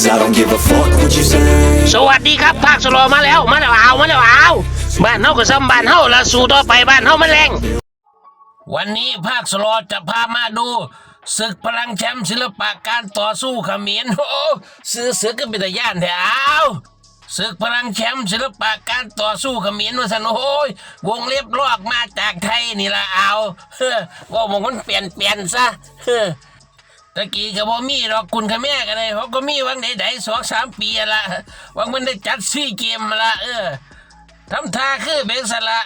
Cause I don't give a fuck what you say สวัสดีครับภาคสโลมาแล้วมาแล้วเอามาแล้วเอาบ้านเฮาก็ซ้ำบ้านเฮาละสู่ต่อไปบ้านเฮามันแรงวันนี้ภาคสโลจะพามาดูศึกพลังแชมป์ศิลปะการต่อสู้เขมรโอ้ซื้อศึกก็เป็นตาย่านแท้เอาศึกพลังแชมป์ศิลปะการต่อสู้เขมรว่าสันโอ้ยวงเล็บลอกมาจากไทยนี่ละเอาเฮ้อว่ามงมันเปลี่ยนเปลี่ยนซะเฮ้อ ตะกี้ก็บ่มีหรอกคุณกับแม่กันเลยเขาก็มีวังใดๆสองสามปีละวังมันได้จัดซีเกมมาละเออทำท่าคือเบงสละ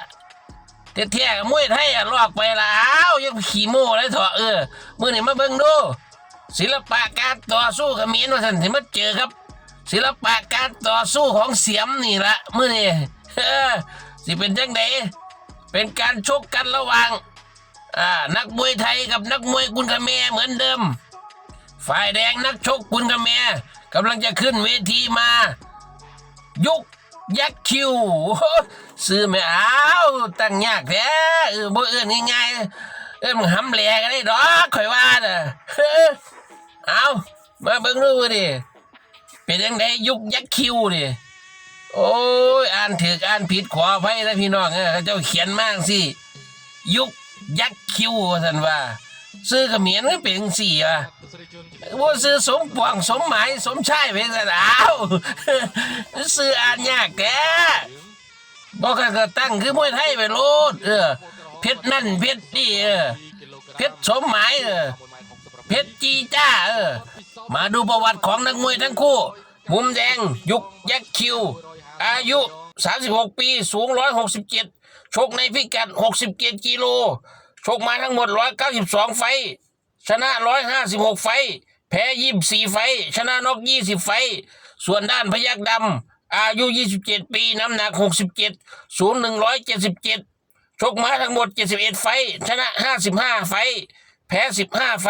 แต่แท้ๆกับมวยไทยอะลอกไปละอ้าวยังขี่โม่เลยเถอะเออมื่อนี่มาเบิ่งดู ศิลปะการต่อสู้กับมีนว่าสันถึงมาเจอครับ ศิลปะการต่อสู้ของเสียมนี่ละมื่อนี่เออสิเป็นจังไดเป็นการชกกันระหว่างนักมวยไทยกับนักมวยกุนคาแมเหมือนเดิม ฝ่ายแดงนักชกกุนกระแมกำลังจะขึ้นเวทีมา ยุกยักคิว ซื้อไม่เอาตั้งยากแท้เออบ่เอื้อนง่ายๆเอื้อนมึงหำแหลกกันได้ดอกข่อยว่าน่ะเฮ้อามาเบิ่งดูดิเป็นยังไงยุกยักคิวดิโอ้ยอ่านถืออ่านผิดขออภัยนะพี่น้องเออเขาเจ้าเขียนมากสิ ยุกยักคิวสันว่า ซื้อเมิ้นก็เป็นจั่งสี่อะว่าซื้อสมปองสมหมายสมชายไปซะอ้าวซื้ออ่านยากแกบอกกันก็ตั้งคือมวยไทยไปโลดเออเพชรนั่นเพชรนี่เออเพชรสมหมายเออเพชรจีจ้าเออมาดูประวัติของนักมวยทั้งคู่ มุมแดงยุกยักษ์คิว อายุ 36 ปี สูง 167 ชกในพิกัด 67 กิโล ชกมาทั้งหมด 192 ไฟ ชนะ 156 ไฟ แพ้ 24 ไฟ ชนะนอก 20 ไฟ ส่วนด้านพยักดำอายุ 27 ปี น้ำหนัก 67 สูง 177 ชกมาทั้งหมด 71 ไฟ ชนะ 55 ไฟ แพ้ 15 ไฟ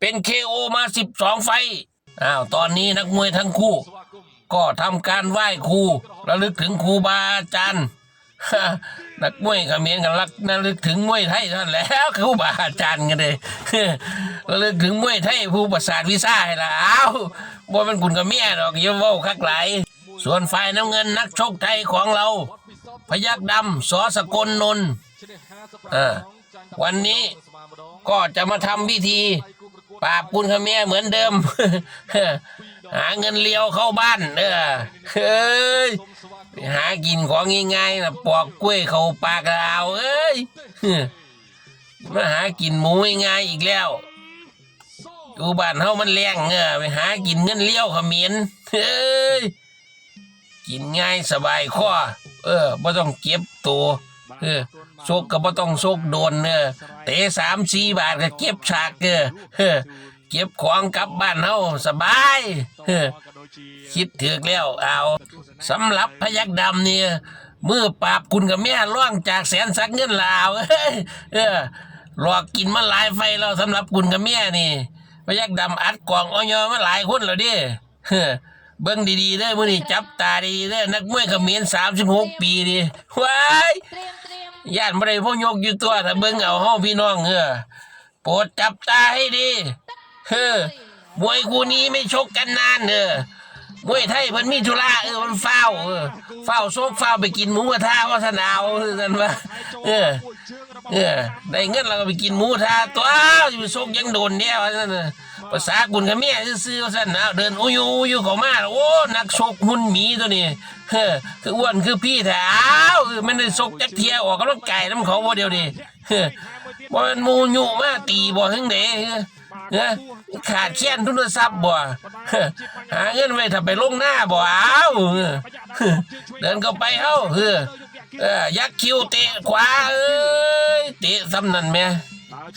เป็น KO มา 12 ไฟ อ้าว ตอนนี้นักมวยทั้งคู่ ก็ทำการไหว้ครูระลึกถึงครูบาอาจารย์ นักมวยเขมรกันรักระลึกถึงมวยไทยท่านแล้วครูบาอาจารย์กันเลยระลึกถึงมวยไทยผู้ประสาทวิซ่าให้ละอ้าวบ่เป็นกุนกับเมียดอกย่าเว้าคักไหลส่วนฝ่ายน้ำเงินนักชกไทยของเรา พยักดำสอสกลนนท์วันนี้ก็จะมาทำพิธีปราบกุนขเมียเหมือนเดิม หาเงินเลี้ยวเข้าบ้าน เออเฮ้ย หากินของง่ายๆนะปอกกล้วยเข้าปากเราเอ้ยมาหากินหมูง่ายอีกแล้วอยู่บ้านเฮามันแรงเออไปหากินเงินเลี้ยวเขมิ้นเฮ้ยกินง่ายสบายคอเออบ่ต้องเก็บตัวเออซกก็บ่ต้องซกโดนเออเตะสามสี่บาทก็เก็บฉากเออเก็บของกลับบ้านเฮาสบายเออคิดถึกแล้วเอา สำหรับพยักดำเนี่ยมือปราบคุณกับแม่ล่องจากแสนสักเงินลาวเอ้ยเออรอกกินมาหลายไฟแล้วสำหรับคุณกับแม่นี่พยักดำอัดกล่องออยอมาหลายคนแล้วเดิเบิ่งดีๆเด้อมื้อนี้จับตาดีๆเด้อนักมวยเขมร36 ปีดิว้ายญาติบ่ได้พวกยกอยู่ตัวถ้าเบิ่งเอาเฮาพี่น้องเออโปรดจับตาให้ดีเฮ้อมวยคู่นี้ไม่ชกกันนานเออ มวยไทยเพิ่นมีธุระเออมันเฝ้าเออเฝ้าโซกเฝ้าไปกินหมูกระทะว่าสนาวคือกันว่าเออเออได้เงินเราก็ไปกินหมูกระทาตัวจะไปซกยังโดนเนี่ยว่าซั่นน่ะภาษากุนกับแม่ซื้อว่าซั่นนะเดินอุยอุยเข้ามาโอ้นักชกหุ่นหมีตัวนี้เฮ้อคืออ้วนคือพี่แท้อ้าวคือมันได้โซกจักเทียออกกำลังกายน้ำเขาบ่เดียวดิเฮ้อบ่มันมูหยุมาตีบ่ถึงเด้ เฮ้อเฮ้อขาดแคลนทุนทรัพย์บ่เฮ้อหาเงินไว้ถ้าไปลงหน้าบ่อ้าวเฮ้อเดินเข้าไปเฮาเฮ้อเออยักษ์คิวเตะขวาเอ้ยเตะซ้ำนั่นแม่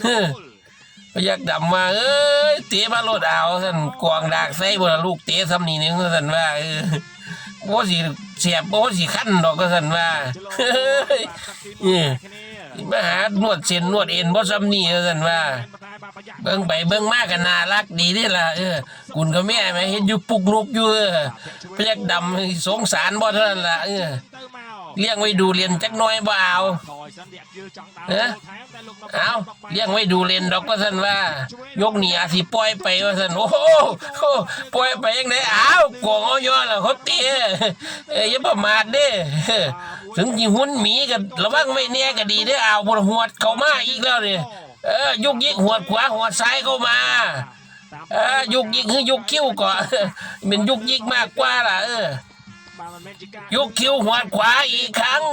เฮ้อพยักดำมาเอ้ยเตะมาโลดเอาท่านกวางดากใส่บ่ล่ะลูกเตะซ้ำนี่นึงท่านว่าเออบ่สิเสียบบ่สิคันดอกก็ท่านว่าเฮ้ยเออมาหานวดเส้นนวดเอ็นบ่ซ้ำนี่ท่านว่า เบิ่งไปเบิ่งมากกันน่ารักดีนี่ล่ะเออคุณกับแม่แม่เห็นอยู่ปุกลุกอยู่เออพยักดำสงสารบ่เท่านั้นล่ะเออเลี้ยงไว้ดูเรียนจักน้อยบ่เอาเออเอาเลี้ยงไว้ดูเรียนดอกก็ท่านว่า ยกหนีอาสิปล่อยไปว่าท่านโอ้โหปล่อยไปยังไงอ้าวกวงเอาย่อล่ะเขาเตะเอ้ยอย่าประมาทเด้ถึงจีหุ่นหมีก็ระวังไม่แน่ก็ดีเด้อเอาบนหัวเขามาอีกแล้วเนี่ย เออยุกยิกหัวขวาหัวซ้ายเข้ามาเออยุกยิกคือยุกคิ้วก่อนเป็นยุกยิกมากกว่าล่ะเออยุกคิ้วหัวขวาอีกครั้ง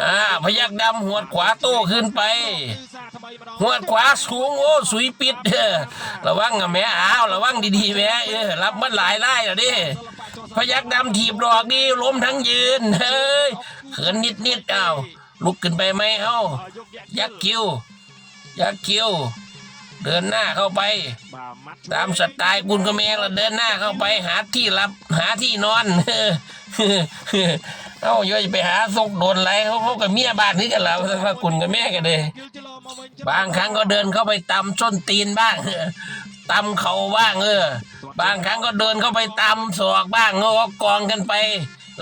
อ่าพยักดำหัวขวาโตขึ้นไป หัวขวาสูงโอ้สุยปิดเออระวังอะแม่อ้าวระวังดีๆแม่เออรับมันหลายไล่แล้วดิพยักดำถีบดอกนี่ล้มทั้งยืนเฮ้ยเขินนิดๆอ้าวลุกขึ้นไปไหมเอ้ายักคิ้ว ยักคิ้วเดินหน้าเข้าไป ตามสไตล์กุนกระแมงแล้วเดินหน้าเข้าไป หาที่รับหาที่นอนเอ้าย่าไปหาซกโดนไรเขาเขากับเมียบ้านนี้กันแล้วว่ากุนกับแม่กันเลยบางครั้งก็เดินเข้าไปตำส้นตีนบ้างตำเขาบ้างเออ บางครั้งก็เดินเข้าไปตำศอกบ้างเออก็กองกันไป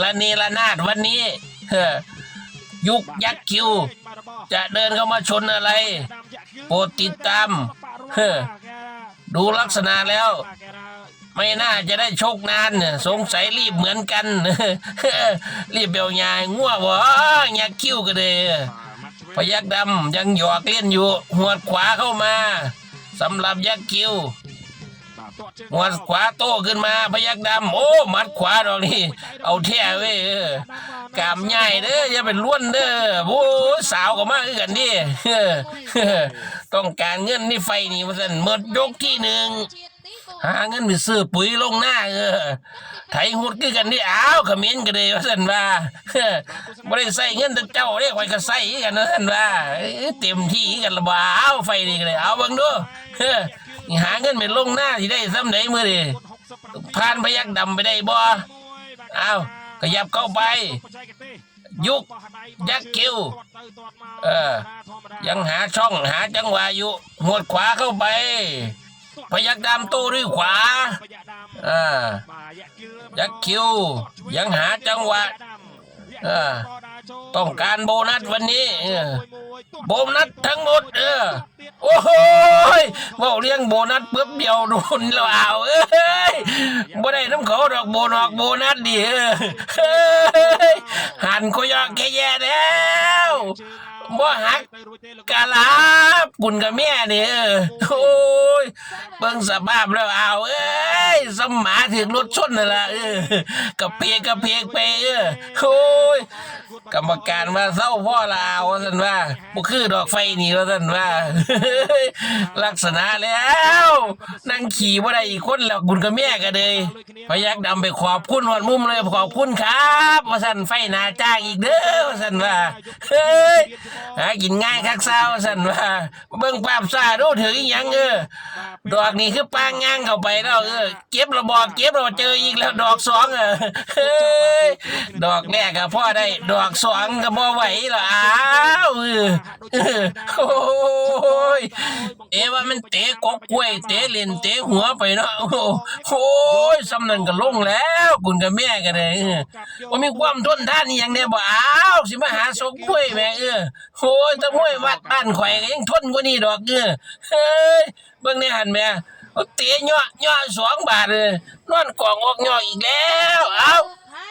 ละเนระนาดวันนี้เออ ยุกยักษ์คิว จะเดินเข้ามาชนอะไร โปรดติดตามเฮ้อดูลักษณะแล้ว ไม่น่าจะได้โชคนานเนี่ยสงสัยรีบเหมือนกัน รีบเบลยายง่วงวะยักษ์คิ้วก็เลยพยักดำยังหยอกเล่นอยู่ หัวดขวาเข้ามาสำหรับยักษ์คิ้วหัวดขวาโตขึ้นมาพยักดำโอ้หมัดขวาดอกนี่เอาแท้เว้ยเออกามใหญ่เด้ออย่าเป็นล้วนเด้อโอ้สาวก็มาคือกันดิต้องการเงินนี่ไฟนี่มาสั่นหมดยกที่หนึ่งหาเงินไปซื้อปุ๋ยลงหน้าเออไถหุดคือกันนี่อ้าวเขมิ้นกันเลยว่าสันว่าไม่ได้ใส่เงินแต่เจ้าเรียกไว้ก็ใส่กันนะสันว่าเอ้ยเต็มที่กันละบ่าเอาไฟนี่กันเลยเอาเบิ่งดูเฮ้อนี่หาเงินไปลงหน้าที่ได้ซ้ำไหนมือดิผ่านพยักดำไปได้บ่เอา ขยับเข้าไป ยุกยักคิวเออยังหาช่องหาจังหวะอยู่หวดขวาเข้าไป พยักดำโต้ด้วยขวาอ่ายักคิว ยังหาจังหวะเออต้องการโบนัสวันนี้ โบนัสทั้งหมด เออ โอ้โห เว่าเลี้ยงโบนัสเปุ๊บเดียวโดนแล้วเอาเอ้ยบ่ได้น้ำเขาดอกโบนอกโบนัสดิเออเฮ้ยหันก็ยอกแค่แย่แล้วบ่หักกะลาบกุนกับแม่นี่เออโอ้ยเบิ่งสภาพแล้วเอาเอ้ย สมหมาถึงรถชนนั่นล่ะเออกระเพกกระเพกไปเออโอ้ยกรรมการว่าเศร้าพ่อลาวว่าซั่นว่าบ่คือดอกไฟนี่ว่าซั่นว่า ลักษณะแล้วนั่งขี่บ่าได้อีกคนแล้วกุนกับแม่ก็เลยพยักดำไปขอบคุณหอดมุมเลยขอบคุณครับว่าซั่นไฟนาจ้างอีกเด้อว่าซั่นว่าเฮ้ยหากินง่ายคักเศร้าสันว่า เบิ่งภาพซาดูถืออีหยังเออดอกนี่คือปางย่างเข้าไปแล้วเออเก็บระบอกเก็บเราเจออีกแล้วดอกสองเออเฮ้ยดอกแรกก็พ่อได้ดอกสองก็บ่ไหวแล้วอ้าวเออเออโอ้ยเอะว่ามันเตะกกกล้วยเตะเล่นเตะหัวไปเนาะโอ้โหโอ้ยสำนันก็ลงแล้วคุณกับแม่กันเลยเออว่ามีความทนทานอหย่างเนี้ยบ่อ้าวสิมาหาสกกล้วยแม่เออโอ้ยตะมวยวัดบ้านข่อยก็ยังทนกว่านี้ดอกเออเฮ้ยเบิ่งในหันแม่ เอาเตะย่อย่อสองบาทเลยนอนกองออกย่ออีกแล้ว เอา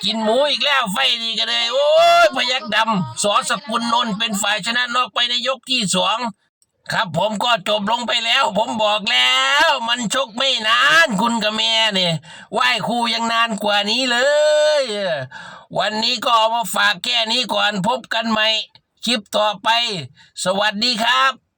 กินหมูอีกแล้วไฟนี่ก็เลย โอ้ยพยักดำสอสกุลนนเป็นฝ่ายชนะนอกไปในยกที่สองครับผมก็จบลงไปแล้ว ผมบอกแล้ว มันชกไม่นาน คุณกับแม่เนี่ยไหว้ครูยังนานกว่านี้เลย วันนี้ก็เอามาฝากแค่นี้ก่อนพบกันใหม่ คลิปต่อไป สวัสดีครับ